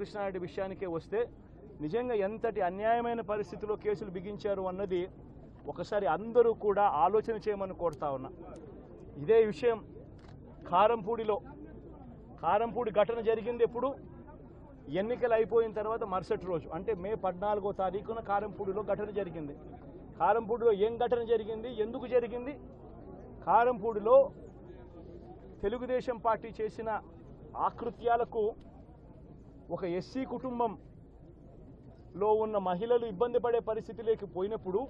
కృష్ణారెడ్డి విషయానికే వస్తే నిజంగా ఎంతటి అన్యాయమైన పరిస్థితిలో కేసులు బిగించారు అన్నది ఒకసారి అందరూ కూడా ఆలోచన చేయమని కోరుతా ఉన్నా. ఇదే విషయం కారంపూడిలో. కారంపూడి ఘటన జరిగింది ఎప్పుడు? ఎన్నికలు అయిపోయిన తర్వాత మరుసటి రోజు. అంటే మే పద్నాలుగో తారీఖున కారంపూడిలో ఘటన జరిగింది. కారంపూడిలో ఏం ఘటన జరిగింది? ఎందుకు జరిగింది? కారంపూడిలో తెలుగుదేశం పార్టీ చేసిన ఆకృత్యాలకు ఒక ఎస్సీ కుటుంబంలో ఉన్న మహిళలు ఇబ్బంది పడే పరిస్థితిలోకి పోయినప్పుడు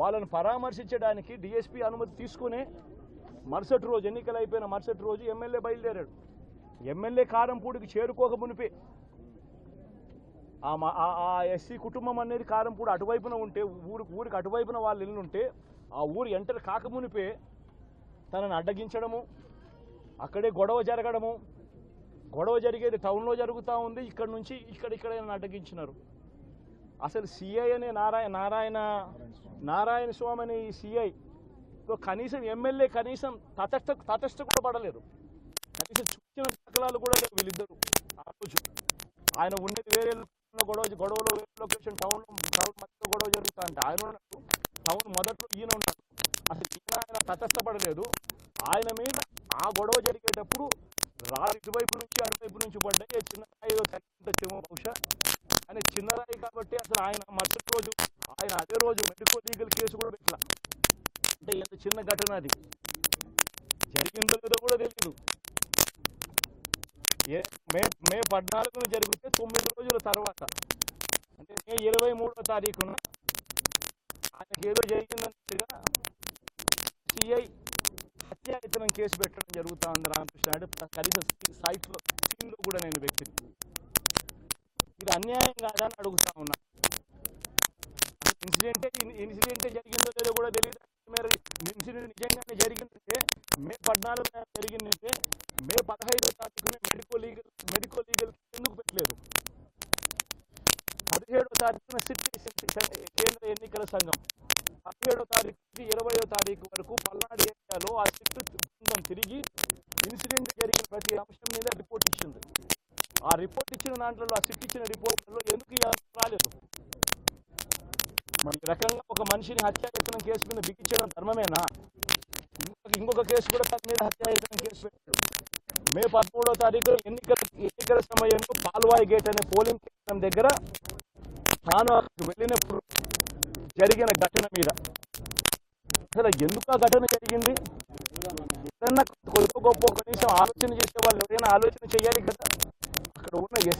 వాళ్ళను పరామర్శించడానికి డిఎస్పీ అనుమతి తీసుకునే మరుసటి రోజు ఎన్నికలు అయిపోయిన మరుసటి రోజు ఎమ్మెల్యే బయలుదేరాడు. ఎమ్మెల్యే కారంపూడికి చేరుకోక మునిపే ఆ ఎస్సీ కుటుంబం అనేది కారంపూడి అటువైపున ఉంటే ఊరు ఊరికి అటువైపున వాళ్ళు ఇల్లుంటే ఆ ఊరు ఎంటర్ కాకమునిపే తనను అడ్డగించడము అక్కడే గొడవ జరగడము గొడవ జరిగేది టౌన్లో జరుగుతూ ఉంది. ఇక్కడ నుంచి ఇక్కడ ఇక్కడ అడ్డగించినారు అసలు సిఐ అనే నారాయణ నారాయణ నారాయణ స్వామి అనే ఈ సిఐ కనీసం ఎమ్మెల్యే కనీసం తటస్థ తటస్థ కూడా పడలేరు. కనీసం చూసిన దాఖలాలు కూడా లేవు వీళ్ళిద్దరు. ఆ రోజు ఆయన ఉండేది వేరే గొడవ గొడవలో వేరే లొకేషన్ టౌన్ టౌన్ మధ్యలో గొడవ జరుగుతా అంటే ఆయన ఉన్నాడు టౌన్ మొదట్లో ఈయన ఉన్నాడు అసలు ఈయన ఆయన తటస్థపడలేదు ఆయన మీద ఆ గొడవ జరిగేటప్పుడు రాళ్ళు ఇటువైపు నుంచి అటువైపు నుంచి పడ్డాయి. చిన్న రాయి ఏదో తగ్గించచ్చేమో బహుశా. అని చిన్న రాయి కాబట్టి అసలు ఆయన మరుసటి రోజు ఆయన అదే రోజు మెడికల్ లీగల్ కేసు కూడా పెట్టిన. అంటే ఎంత చిన్న ఘటన అది. జరిగిందో లేదో కూడా తెలియదు ఏ మే మే పద్నాలుగున జరిగితే తొమ్మిది రోజుల తర్వాత. అంటే మే ఇరవై మూడో తారీఖున ఆయనకి ఏదో జరిగిందన్నట్టుగా సిఐ హత్యాయతనం కేసు పెట్టడం జరుగుతూ ఉంది రామకృష్ణ అంటే కనీసం సైట్లో సీన్లో కూడా నేను వ్యక్తిని. ఇది అన్యాయం కాదా అని అడుగుతా ఉన్నా. ఇన్సిడెంటే ఇన్సిడెంటే జరిగిందో లేదో కూడా తెలియదు మరి ఇన్సిడెంట్ నిజంగానే జరిగిందంటే మే పద్నాలుగు జరిగిందంటే మే పదహైదో తారీఖున మెడికల్ లీగల్ మెడికల్ లీగల్ ఎందుకు పెట్టలేదు పదిహేడో తారీఖున కేంద్ర ఎన్నికల సంఘం. పదిహేడో తారీఖు నుంచి ఇరవయో తారీఖు వరకు పల్నాడు ఏరియాలో ఆ సిట్ బృందం తిరిగి ఇన్సిడెంట్ జరిగిన ప్రతి అంశం మీద రిపోర్ట్ ఇచ్చింది. ఆ రిపోర్ట్ ఇచ్చిన దాంట్లో ఆ సిట్ ఇచ్చిన రిపోర్ట్లో ఎందుకు రాలేదు? మరి ఈ రకంగా ఒక మనిషిని హత్యాయత్నం కేసు మీద బిగించడం ధర్మమేనా? ఇంకొక ఇంకొక కేసు కూడా తన మీద హత్యాయత్నం కేసు పెట్టారు మే పదమూడో తారీఖు ఎన్నికల ఎన్నికల సమయంలో పాల్వాయి గేట్ అనే పోలింగ్ కేంద్రం దగ్గర తాను అక్కడికి వెళ్ళినప్పుడు జరిగిన ఘటన మీద. అసలు ఎందుకు ఆ ఘటన జరిగింది? ఏదన్నా కొద్ది గొప్ప కనీసం ఆలోచన చేసే వాళ్ళు ఎవరైనా ఆలోచన చేయాలి కదా? అక్కడ ఉన్న ఎస్